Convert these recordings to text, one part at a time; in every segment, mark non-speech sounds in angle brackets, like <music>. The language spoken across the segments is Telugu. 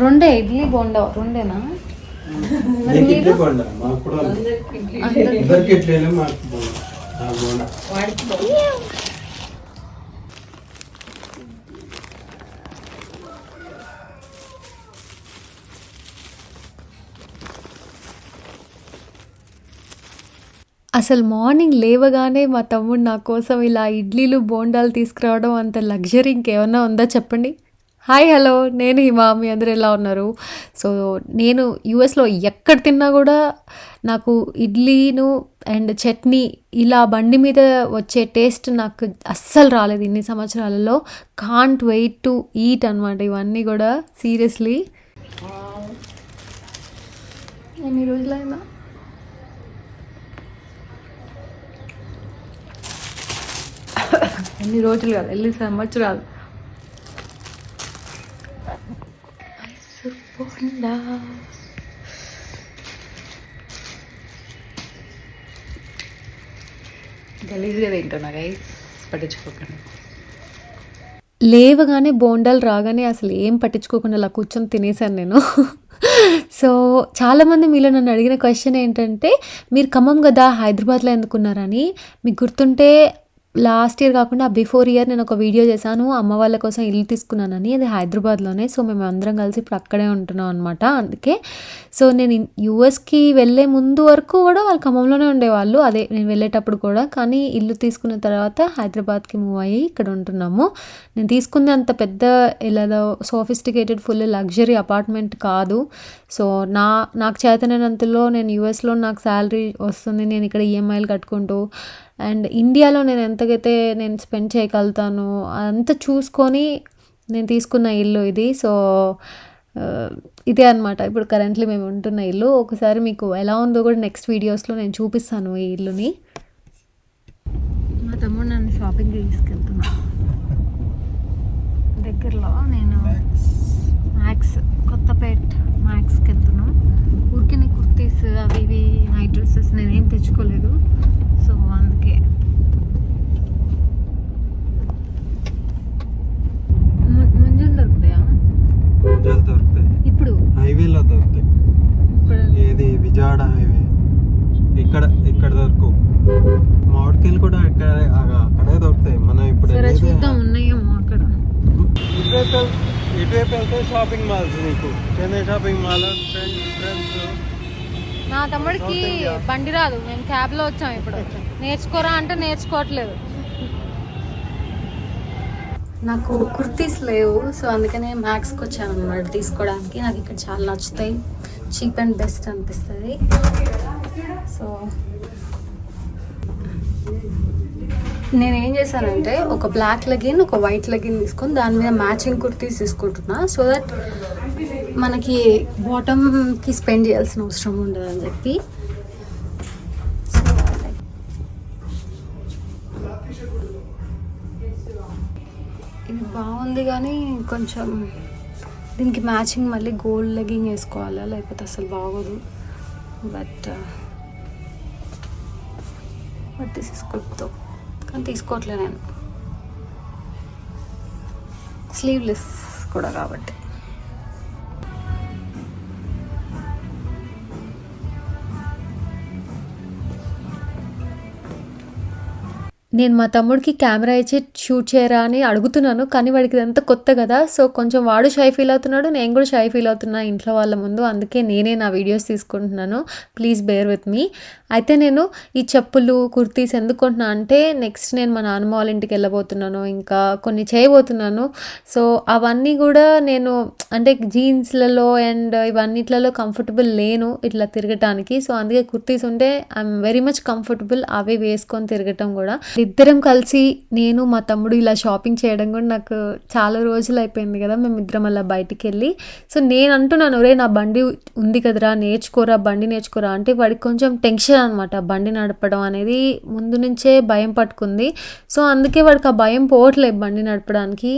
రెండే ఇడ్లీ బోండా రెండేనా? అసలు మార్నింగ్ లేవగానే మా తమ్ముడు నా కోసం ఇలా ఇడ్లీలు బోండాలు తీసుకురావడం అంత లగ్జరీ ఇంకేమన్నా ఉందా చెప్పండి? Hi hello. నేను హిమా మీ అందరు ఎలా ఉన్నారు? సో నేను యూఎస్లో ఎక్కడ తిన్నా కూడా నాకు ఇడ్లీను అండ్ చట్నీ ఇలా బండి మీద వచ్చే టేస్ట్ నాకు అస్సలు రాలేదు ఇన్ని సంవత్సరాలలో. కాంట్ వెయిట్ టు ఈట్ అనమాట ఇవన్నీ కూడా సీరియస్లీ. ఎన్ని రోజులైనా ఎన్ని రోజులు కాదు ఎన్ని సంవత్సరాలు? మైసూర్ గలీజ్గా తింటున్నా గైస్ పట్టించుకోకండి. లేవగానే బోండాలు రాగానే అసలు ఏం పట్టించుకోకుండా అలా కూర్చొని తినేసాను నేను. <laughs> సో చాలామంది మీలో నన్ను అడిగిన క్వశ్చన్ ఏంటంటే మీరు ఖమ్మం కదా హైదరాబాద్లో ఎందుకున్నారని? మీకు గుర్తుంటే లాస్ట్ ఇయర్ కాకుండా బిఫోర్ ఇయర్ నేను ఒక వీడియో చేశాను అమ్మ వాళ్ళ కోసం ఇల్లు తీసుకున్నానని అది హైదరాబాద్లోనే. సో మేము అందరం కలిసి ఇప్పుడు అక్కడే ఉంటున్నాం అనమాట అందుకే సో నేను యూఎస్కి వెళ్ళే ముందు వరకు కూడా వాళ్ళు ఖమ్మంలోనే ఉండేవాళ్ళు. అదే నేను వెళ్ళేటప్పుడు కూడా. కానీ ఇల్లు తీసుకున్న తర్వాత హైదరాబాద్కి మూవ్ అయ్యి ఇక్కడ ఉంటున్నాము. నేను తీసుకుంది అంత పెద్ద ఇలా సోఫిస్టికేటెడ్ ఫుల్ లగ్జరీ అపార్ట్మెంట్ కాదు. సో నా నాకు చేతనైనంతలో నేను యూఎస్లో నాకు శాలరీ వస్తుంది. నేను ఇక్కడ ఈఎంఐలు కట్టుకుంటూ అండ్ ఇండియాలో నేను ఎంతకైతే నేను స్పెండ్ చేయగలుగుతాను అంతా చూసుకొని నేను తీసుకున్న ఇల్లు ఇది. సో ఇదే అనమాట ఇప్పుడు కరెంట్లీ మేము ఉంటున్న ఇల్లు. ఒకసారి మీకు ఎలా ఉందో కూడా నెక్స్ట్ వీడియోస్లో నేను చూపిస్తాను ఈ ఇల్లుని. మా తమ్ముడు నన్ను షాపింగ్కి తీసుకెళ్తున్నా. దగ్గరలో నేను మ్యాక్స్ కొత్తపేట్ మ్యాక్స్కి వెళ్తున్నాం. అవి ఇవి నైట్ డ్రెస్సెస్ నేనేం తెచ్చుకోలేదు. సో అందుకే. ముంజులు దొరుకుతాయా? ముంజలు దొరుకుతాయి. ఇప్పుడు? హైవేలో దొరుకుతాయి. ఏది? విజయవాడ హైవే. ఇక్కడ ఇక్కడ దొరకవు మామిడికాయలు కూడా ఇక్కడ అక్కడే దొరుకుతాయి. మనం ఇప్పుడు చూద్దాం ఉన్నాయేమో అక్కడ. ఇటువైపు వెళ్తే షాపింగ్ మాల్స్ నీకు. Chennai shopping mall friends friends నా తమ్ముడికి బండి రాదు. మేము క్యాబ్లో వచ్చాం ఇప్పుడు. నేర్చుకోరా అంటే నేర్చుకోవట్లేదు. నాకు కుర్తీస్ లేవు సో అందుకనే మ్యాక్స్కి వచ్చాను అనమాట తీసుకోవడానికి. నాకు ఇక్కడ చాలా నచ్చుతాయి. చీప్ అండ్ బెస్ట్ అనిపిస్తుంది. సో నేను ఏం చేశానంటే ఒక బ్లాక్ లెగిన్ ఒక వైట్ లెగిన్ తీసుకొని దాని మీద మ్యాచింగ్ కుర్తీస్ తీసుకుంటున్నా. సో దట్ మనకి బాటమ్కి స్పెండ్ చేయాల్సిన అవసరం ఉండదు అని చెప్పి. ఇది బాగుంది కానీ కొంచెం దీనికి మ్యాచింగ్ మళ్ళీ గోల్డ్ లెగ్గింగ్ వేసుకోవాలా? లేకపోతే అసలు బాగోదు. But but this is kurta కానీ తీసుకోవట్లే నేను. స్లీవ్లెస్ కూడా కాబట్టి. నేను మా తమ్ముడికి కెమెరా ఇచ్చి షూట్ చేయరా అని అడుగుతున్నాను కానీ వాడికి ఇదంతా కొత్త కదా. సో కొంచెం వాడు షై ఫీల్ అవుతున్నాడు నేను కూడా షై ఫీల్ అవుతున్నా ఇంట్లో వాళ్ళ ముందు. అందుకే నేనే నా వీడియోస్ తీసుకుంటున్నాను. ప్లీజ్ బేర్ విత్ మీ అయితే నేను ఈ చెప్పులు కుర్తీస్ ఎందుకుంటున్నా అంటే నెక్స్ట్ నేను మా నాన్నమ్మ వాళ్ళ ఇంటికి వెళ్ళబోతున్నాను ఇంకా కొన్ని చేయబోతున్నాను. సో అవన్నీ కూడా నేను అంటే జీన్స్లలో అండ్ ఇవన్నిట్లలో కంఫర్టబుల్ లేను ఇట్లా తిరగటానికి. సో అందుకే కుర్తీస్ ఉంటే ఐఎమ్ వెరీ మచ్ కంఫర్టబుల్ అవి వేసుకొని తిరగటం కూడా. ఇద్దరం కలిసి నేను మా తమ్ముడు ఇలా షాపింగ్ చేయడం కూడా నాకు చాలా రోజులు అయిపోయింది కదా మేము ఇద్దరం అలా బయటికి వెళ్ళి. సో నేను అంటున్నాను రే నా బండి ఉంది కదరా నేర్చుకోరా బండి నేర్చుకోరా అంటే వాడికి కొంచెం టెన్షన్ అనమాట బండి నడపడం అనేది ముందు నుంచే భయం పట్టుకుంది. సో అందుకే వాడికి ఆ భయం పోవట్లేదు బండి నడపడానికి.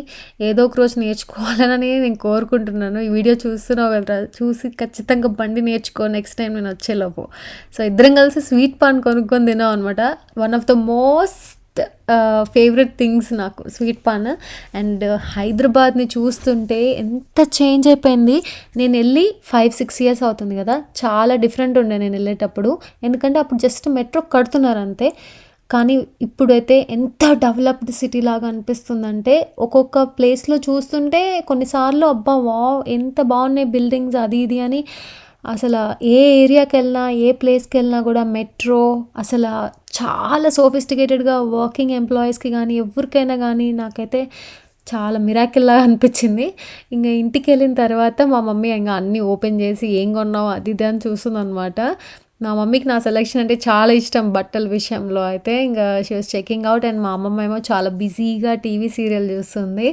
ఏదో ఒక రోజు నేర్చుకోవాలని నేను కోరుకుంటున్నాను. ఈ వీడియో చూస్తున్నావు కదరా చూసి ఖచ్చితంగా బండి నేర్చుకో నెక్స్ట్ టైం నేను వచ్చేలోపు. సో ఇద్దరం కలిసి స్వీట్ పాన్ కొనుక్కొని తిన్నాం అనమాట one of the most favourite things uh, నాకు. స్వీట్ పాన్ అండ్ హైదరాబాద్ని చూస్తుంటే ఎంత చేంజ్ అయిపోయింది. నేను వెళ్ళి ఫైవ్ సిక్స్ ఇయర్స్ అవుతుంది కదా. చాలా డిఫరెంట్ ఉండే నేను వెళ్ళేటప్పుడు. ఎందుకంటే అప్పుడు జస్ట్ మెట్రో కడుతున్నారు అంతే. కానీ ఇప్పుడైతే ఎంత డెవలప్డ్ సిటీ లాగా అనిపిస్తుందంటే ఒక్కొక్క ప్లేస్లో చూస్తుంటే కొన్నిసార్లు అబ్బా వా ఎంత బాగున్నాయి బిల్డింగ్స్ అది ఇది అని అసలు ఏ ఏరియాకి వెళ్ళినా ఏ ప్లేస్కి వెళ్ళినా కూడా మెట్రో అసలు చాలా సోఫిస్టికేటెడ్గా వర్కింగ్ ఎంప్లాయీస్కి కానీ ఎవరికైనా కానీ నాకైతే చాలా మిరాకిల్లా అనిపించింది. ఇంకా ఇంటికి వెళ్ళిన తర్వాత మా మమ్మీ ఇంకా అన్నీ ఓపెన్ చేసి ఏం కొన్నావు? అది ఇది అని చూస్తుంది అనమాట మా మమ్మీకి నా సెలెక్షన్ అంటే చాలా ఇష్టం బట్టల విషయంలో అయితే. ఇంకా she was checking out and మా అమ్మమ్మ ఏమో చాలా బిజీగా టీవీ సీరియల్ చూస్తుంది.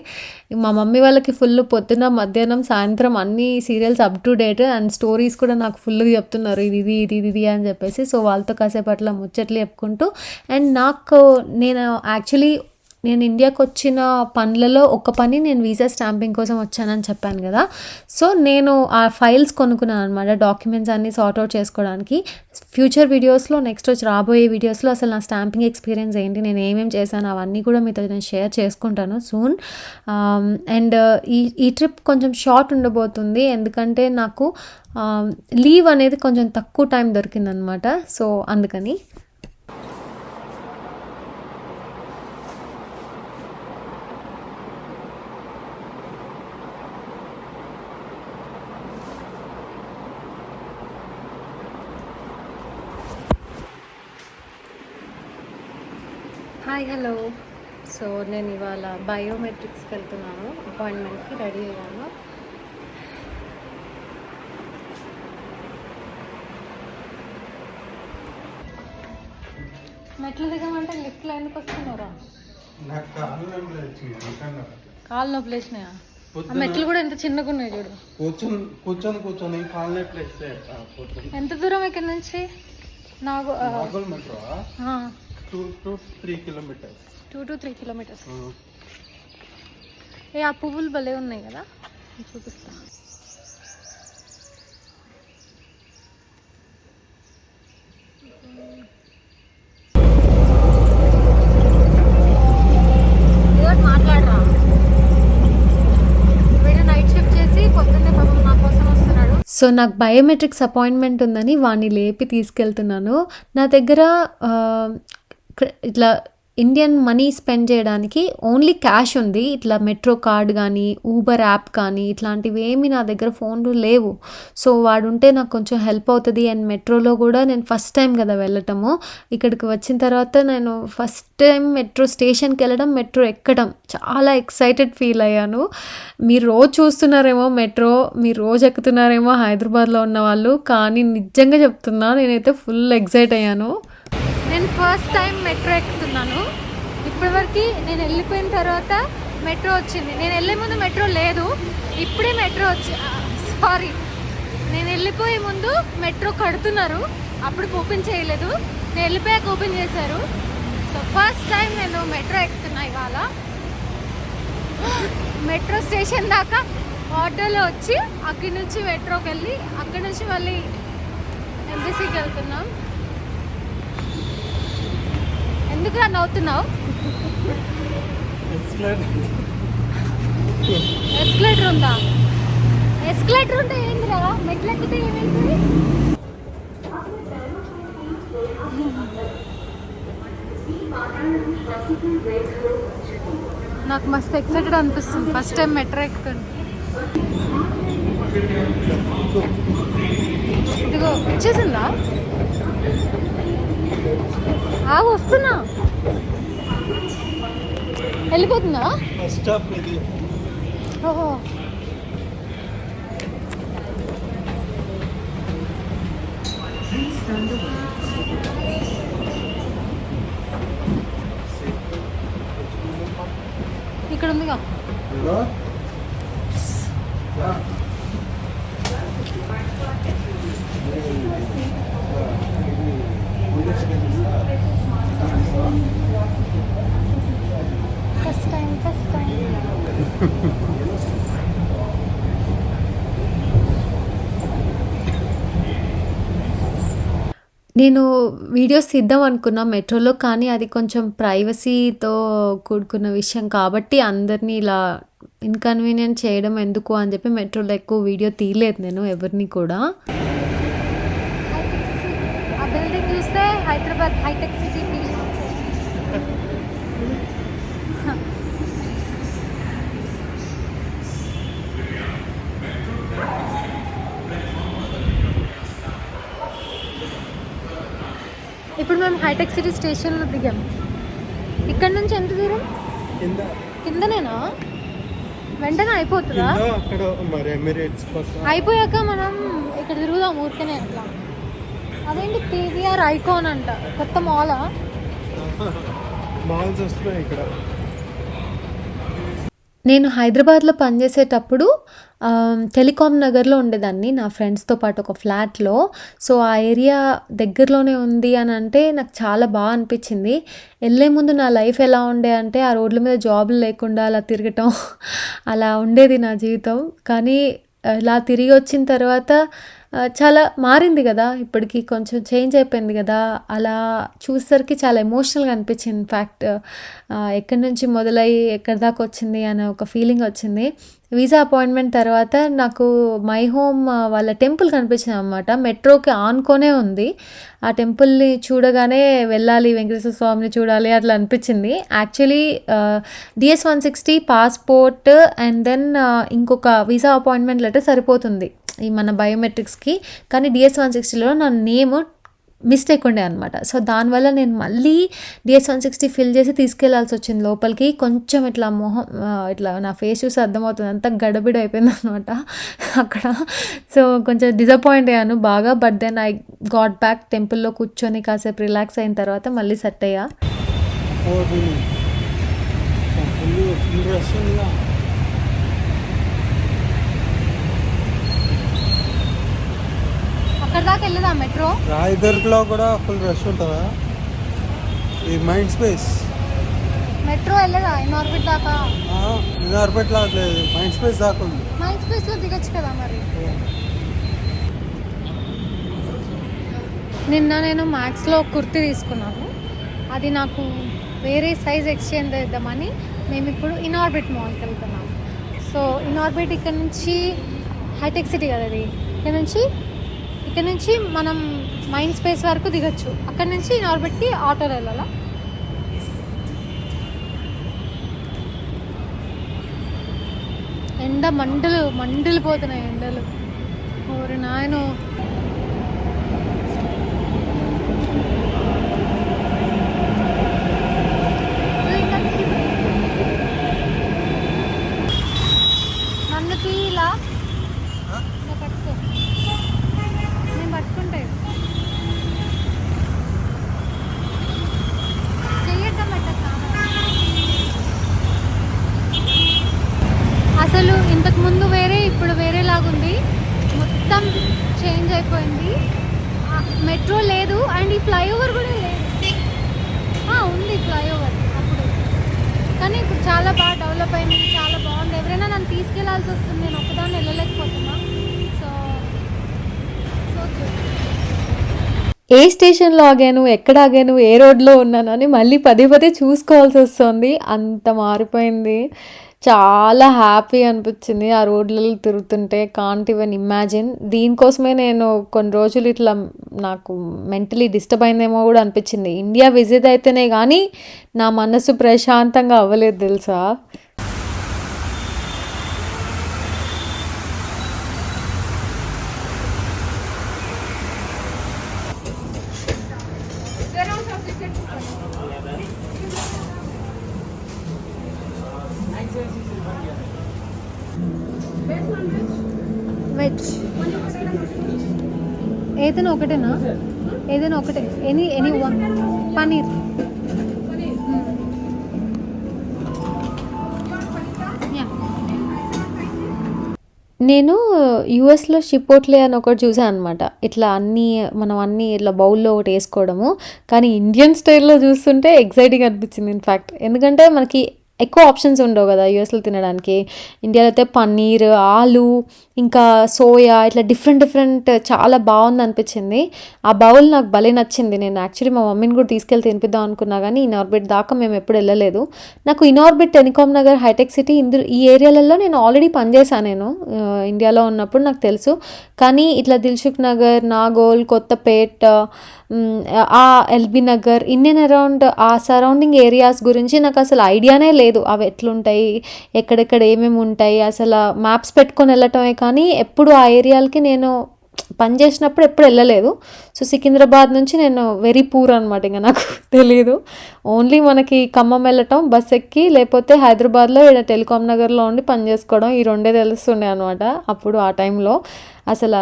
మా మమ్మీ వాళ్ళకి ఫుల్ పొద్దున మధ్యాహ్నం సాయంత్రం అన్ని serials up to date and stories కూడా నాకు ఫుల్గా చెప్తున్నారు. ఇది ఇది ఇది ఇది అని చెప్పేసి. సో వాళ్ళతో కాసేపు అట్లా ముచ్చట్లు చెప్పుకుంటూ. అండ్ నాకు నేను యాక్చువల్లీ నేను ఇండియాకి వచ్చిన పనులలో ఒక పని నేను వీసా స్టాంపింగ్ కోసం వచ్చానని చెప్పాను కదా. సో నేను ఆ ఫైల్స్ కొనుక్కున్నాను అనమాట డాక్యుమెంట్స్ అన్నీ సార్ట్ అవుట్ చేసుకోవడానికి. ఫ్యూచర్ వీడియోస్లో నెక్స్ట్ వచ్చి రాబోయే వీడియోస్లో అసలు నా స్టాంపింగ్ ఎక్స్పీరియన్స్ ఏంటి నేను ఏమేమి చేశాను అవన్నీ కూడా మీతో నేను షేర్ చేసుకుంటాను సూన్. అండ్ ఈ ఈ ట్రిప్ కొంచెం షార్ట్ ఉండబోతుంది ఎందుకంటే నాకు లీవ్ అనేది కొంచెం తక్కువ టైం దొరికిందనమాట సో అందుకని హాయ్ హలో. సో నేను ఇవాళ బయోమెట్రిక్స్కి వెళ్తున్నాను. అపాయింట్మెంట్కి రెడీ అయ్యాను. మెట్లు దిగమంటే లిఫ్ట్లో ఎందుకు వస్తున్నారా? కాళ్ళు నొప్పులు వేసినాయా మెట్లు కూడా ఎంత చిన్నగా ఉన్నాయి చూడు. కూర్చొని కూర్చొని కూర్చొని కాళ్ళు నొప్పులు ఎంత దూరం ఇక్కడ నుంచి? నాకు metro? Two to three kilometres. Two to three kilometres. ఏ ఆ పువ్వులు భలే ఉన్నాయి కదా? చూపిస్తా. మాట్లాడరా? వీడు నైట్ షిఫ్ట్ చేసి పొద్దున్నే పాపం నా కోసం వస్తున్నాడు. సో నాకు బయోమెట్రిక్స్ అపాయింట్మెంట్ ఉందని వాడిని లేపి తీసుకెళ్తున్నాను. నా దగ్గర ఇట్లా ఇండియన్ మనీ స్పెండ్ చేయడానికి ఓన్లీ క్యాష్ ఉంది. ఇట్లా మెట్రో కార్డ్ కానీ ఊబర్ యాప్ కానీ ఇట్లాంటివి ఏమి నా దగ్గర ఫోన్లు లేవు. సో వాడు ఉంటే నాకు కొంచెం హెల్ప్ అవుతుంది. అండ్ మెట్రోలో కూడా నేను ఫస్ట్ టైం కదా వెళ్ళటము. ఇక్కడికి వచ్చిన తర్వాత నేను ఫస్ట్ టైం మెట్రో స్టేషన్కి వెళ్ళడం మెట్రో ఎక్కడం. చాలా ఎక్సైటెడ్ ఫీల్ అయ్యాను. మీరు రోజు చూస్తున్నారేమో మెట్రో మీరు రోజు ఎక్కుతున్నారేమో హైదరాబాద్లో ఉన్న వాళ్ళు. కానీ నిజంగా చెప్తున్నా నేనైతే ఫుల్ ఎక్సైట్ అయ్యాను. నేను ఫస్ట్ టైం మెట్రో ఎక్కుతున్నాను. ఇప్పటివరకు నేను వెళ్ళిపోయిన తర్వాత మెట్రో వచ్చింది. నేను వెళ్ళే ముందు మెట్రో లేదు. ఇప్పుడే మెట్రో వచ్చి సారీ నేను వెళ్ళిపోయే ముందు మెట్రో కడుతున్నారు. అప్పుడు ఓపెన్ చేయలేదు. నేను వెళ్ళిపోయాక ఓపెన్ చేశారు. సో ఫస్ట్ టైం నేను మెట్రో ఎక్కుతున్నా ఇవాళ. మెట్రో స్టేషన్ దాకా ఆటోలో వచ్చి అక్కడి నుంచి మెట్రోకి వెళ్ళి అక్కడి నుంచి మళ్ళీ ఎంబీసీకి వెళ్తున్నాం. ఎందుకురా నవ్వుతున్నావు ఎస్కలేటర్ ఉందా? ఎస్కలేటర్ ఉంటే ఏంటి రా? మెట్లు ఏమైంది? నాకు మస్తు ఎక్సైటెడ్ అనిపిస్తుంది. ఫస్ట్ టైం మెట్రో ఎక్కుతుంది. ఇదిగో వచ్చేసిందా? ఆ వస్తున్నా. వెళ్ళిపోతుందా? ఓహో. ఇక్కడ ఉందిగా. నేను వీడియోస్ తీద్దాం అనుకున్నా మెట్రోలో కానీ అది కొంచెం ప్రైవసీతో కూడుకున్న విషయం కాబట్టి అందరినీ ఇలా ఇన్కన్వీనియంట్ చేయడం ఎందుకు అని చెప్పి మెట్రోలో ఎక్కువ వీడియో తీయలేదు నేను ఎవరిని కూడా ఆ బిల్డింగ్ చూస్తే హైదరాబాద్ హైటెక్ సిటీ ఫీలింగ్ ఇప్పుడు మేము హైటెక్ సిటీ స్టేషన్లో దిగాం. ఇక్కడ నుంచి ఎంత దూరం? కింద. కిందనేనా? వెంటనే అయిపోతుందా? అయిపోయాక మనం ఇక్కడ తిరుగుదాం ఊరికనే అట్లా. అదేంటి పీవీఆర్ ఐకాన్ అంట కొత్త మాలా? <laughs> మాల్స్ వస్తున్నాయి ఇక్కడ. నేను హైదరాబాద్లో పనిచేసేటప్పుడు ఆ, టెలికాం నగర్లో ఉండేదాన్ని నా ఫ్రెండ్స్తో పాటు ఒక ఫ్లాట్లో. సో ఆ ఏరియా దగ్గరలోనే ఉంది అని అంటే నాకు చాలా బాగా అనిపించింది. వెళ్ళే ముందు నా లైఫ్ ఎలా ఉండే అంటే ఆ రోడ్ల మీద జాబులు లేకుండా అలా తిరగటం అలా ఉండేది నా జీవితం. కానీ ఇలా తిరిగి వచ్చిన తర్వాత చాలా మారింది కదా ఇప్పటికి కొంచెం చేంజ్ అయిపోయింది కదా అలా చూసేసరికి చాలా ఎమోషనల్గా అనిపించింది. ఇన్ఫ్యాక్ట్ ఎక్కడి నుంచి మొదలయ్యి ఎక్కడి దాకా వచ్చింది అనే ఒక ఫీలింగ్ వచ్చింది. వీసా అపాయింట్మెంట్ తర్వాత నాకు మై హోమ్ వాళ్ళ టెంపుల్ కనిపించింది అనమాట మెట్రోకి ఆనుకొనే ఉంది. ఆ టెంపుల్ని చూడగానే వెళ్ళాలి వెంకటేశ్వర స్వామిని చూడాలి అట్లా అనిపించింది. Actually DS one sixty passport and then ఇంకొక వీసా అపాయింట్మెంట్ లెటర్ సరిపోతుంది. ఈ మన బయోమెట్రిక్స్కి కానీ డిఎస్ వన్ సిక్స్టీలో నా నేమ్ మిస్టేక్ ఉండే అనమాట సో దానివల్ల నేను మళ్ళీ డిఎస్ వన్ సిక్స్టీ ఫిల్ చేసి తీసుకెళ్ళాల్సి వచ్చింది లోపలికి. కొంచెం ఇట్లా మొహం ఇట్లా నా ఫేస్ చూసి అర్థమవుతుంది. అంతా గడబిడ అయిపోయింది అనమాట అక్కడ. సో కొంచెం డిసప్పాయింట్ అయ్యాను బాగా but then I got back టెంపుల్లో కూర్చొని కాసేపు రిలాక్స్ అయిన తర్వాత మళ్ళీ సెట్ అయ్యా ఫుల్ ఫుల్ రష్ ఉందిగా అక్కడ దాకా వెళ్ళదా మెట్రో? రాయదుర్గ్లో కూడా ఫుల్ రష్ ఉంటుందా? ఈ మైండ్ స్పేస్. మెట్రో వెళ్ళదా? ఇన్ఆర్బిట్ దాకా? నినార్పేట్ లేదు. మైండ్ స్పేస్ దాకా ఉంది. మైండ్ స్పేస్లో దిగొచ్చు కదా మరి? నిన్న నేను మ్యాక్స్లో కుర్తి తీసుకున్నాను. అది నాకు వేరే సైజ్ ఎక్స్చేంజ్ చేద్దామని మేము ఇప్పుడు ఇన్ఆర్బిట్ మాల్కి వెళ్తున్నాం. సో ఇన్ఆర్బిట్ ఇక్కడ నుంచి హైటెక్ సిటీ కదా అది ఇక్కడ నుంచి ఇక్కడ నుంచి మనం మైండ్ స్పేస్ వరకు దిగొచ్చు. అక్కడ నుంచి ఇన్ఆర్బిట్కి ఆటోలో వెళ్ళాలా? ఎండ మండలు మంటలు పోతున్నాయి ఎండలు. ఓరి నాయను నన్ను తీలా ఇలా పట్టుకో నేను పట్టుకుంటా చెయ్యటం అసలు ఇంతకు ముందు వేరే ఇప్పుడు వేరేలాగుంది మొత్తం చేంజ్ అయిపోయింది ఆ, మెట్రో లేదు అండ్ ఈ ఫ్లైఓవర్ కూడా లేదు ఆ, ఉంది ఫ్లైఓవర్ అప్పుడు కానీ ఇప్పుడు చాలా బాగా డెవలప్ అయింది చాలా నన్ను తీసుకెళ్ళాల్సి వస్తుంది. నేను ఒకదాన్ని వెళ్ళలేకపోతున్నా. సో సో ఏ స్టేషన్లో ఆగాను? ఎక్కడ ఆగాను? ఏ రోడ్లో ఉన్నాను? అని మళ్ళీ పదే పదే చూసుకోవాల్సి వస్తుంది. అంత మారిపోయింది. చాలా హ్యాపీ అనిపించింది ఆ రోడ్లలో తిరుగుతుంటే. కాంట్ ఈవెన్ ఇమాజిన్ దీనికోసమే నేను కొన్ని రోజులు ఇట్లా నాకు మెంటలీ డిస్టర్బ్ అయిందేమో కూడా అనిపించింది. ఇండియా విజిట్ అయితేనే కానీ నా మనసు ప్రశాంతంగా అవ్వలేదు తెలుసా? ఏదైనా ఒకటేనా? ఏదైనా ఒకటే. Any any one. పనీర్. నేను యూఎస్లో షిపోట్లే అని ఒకటి చూసాను అనమాట ఇట్లా అన్నీ మనం అన్నీ ఇట్లా బౌల్లో ఒకటి వేసుకోవడము. కానీ ఇండియన్ స్టైల్లో చూస్తుంటే ఎగ్జైటింగ్ అనిపించింది ఇన్ఫ్యాక్ట్ ఎందుకంటే మనకి ఎక్కువ ఆప్షన్స్ ఉండవు కదా యూఎస్లో తినడానికి. ఇండియాలో అయితే పన్నీర్ ఆలు ఇంకా సోయా ఇట్లా డిఫరెంట్ డిఫరెంట్ చాలా బాగుంది అనిపించింది. ఆ బౌల్ నాకు భలే నచ్చింది. నేను యాక్చువల్లీ మా మమ్మీని కూడా తీసుకెళ్ళి తినిపిద్దాం అనుకున్నా కానీ ఇనార్బిట్ దాకా మేము ఎప్పుడు వెళ్ళలేదు. నాకు Inorbit Telecom Nagar Hitech City ఇందు ఈ ఏరియాలలో నేను ఆల్రెడీ పనిచేశాను నేను. ఇండియాలో ఉన్నప్పుడు నాకు తెలుసు. కానీ ఇట్లా దిల్సుఖ్ నగర్ నాగోల్ కొత్తపేట్ ఆ LB Nagar in and around ఆ సరౌండింగ్ ఏరియాస్ గురించి నాకు అసలు ఐడియానే లేదు లేదు. అవి ఎట్లుంటాయి? ఎక్కడెక్కడ ఏమేమి ఉంటాయి? అసలు మ్యాప్స్ పెట్టుకొని వెళ్ళటమే కానీ ఎప్పుడు ఆ ఏరియాలకి నేను పని చేసినప్పుడు ఎప్పుడు వెళ్ళలేదు. సో సికింద్రాబాద్ నుంచి నేను వెరీ పూర్ అనమాట ఇంకా నాకు <laughs> తెలియదు ఓన్లీ మనకి ఖమ్మం వెళ్ళటం బస్ ఎక్కి లేకపోతే హైదరాబాద్లో ఈడ టెలికాం నగర్లో ఉండి పని చేసుకోవడం ఈ రెండే తెలుస్తుండే అనమాట అప్పుడు ఆ టైంలో. అసలు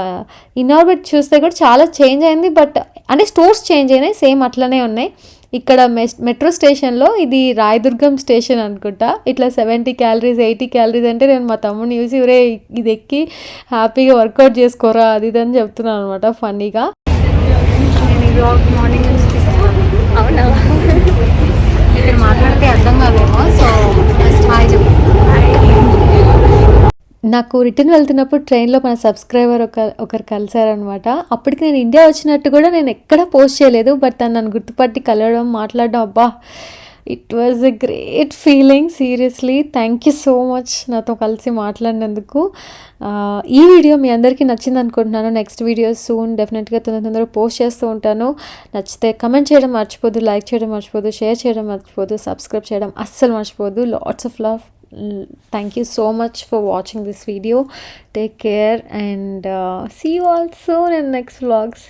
ఇనార్బిట్ చూస్తే కూడా చాలా చేంజ్ అయింది. బట్ అంటే స్టోర్స్ చేంజ్ అయినాయి. సేమ్ అట్లనే ఉన్నాయి. ఇక్కడ మెస్ మెట్రో స్టేషన్లో ఇది రాయదుర్గం స్టేషన్ అనుకుంటా. ఇట్లా సెవెంటీ క్యాలరీస్ ఎయిటీ క్యాలరీస్ అంటే నేను మా తమ్ముడిని చూసి ఒరే ఇది ఎక్కి హ్యాపీగా వర్కౌట్ చేసుకోరా అది ఇది అని చెప్తున్నాను అనమాట ఫన్నీగా. మార్నింగ్ అవునా? ఇక్కడ మాట్లాడితే అర్థం కాదేమో సో జస్ట్ హాయ్ చెప్పు. నాకు రిటర్న్ వెళ్తున్నప్పుడు ట్రైన్లో మన సబ్స్క్రైబర్ ఒక ఒకరు కలిశారనమాట అప్పటికి నేను ఇండియా వచ్చినట్టు కూడా నేను ఎక్కడ పోస్ట్ చేయలేదు. బట్ తను నన్ను గుర్తుపట్టి కలవడం మాట్లాడడం అబ్బా it was a great feeling seriously thank you so much నాతో కలిసి మాట్లాడినందుకు. ఈ వీడియో మీ అందరికీ నచ్చింది అనుకుంటున్నాను నెక్స్ట్ వీడియో సూన్ డెఫినెట్గా తొందర తొందరగా పోస్ట్ చేస్తూ ఉంటాను. నచ్చితే కమెంట్ చేయడం మర్చిపోదు లైక్ చేయడం మర్చిపోదు షేర్ చేయడం మర్చిపోదు సబ్స్క్రైబ్ చేయడం అస్సలు మర్చిపోదు lots of love thank you so much for watching this video. Take care and uh, see you all soon in next vlogs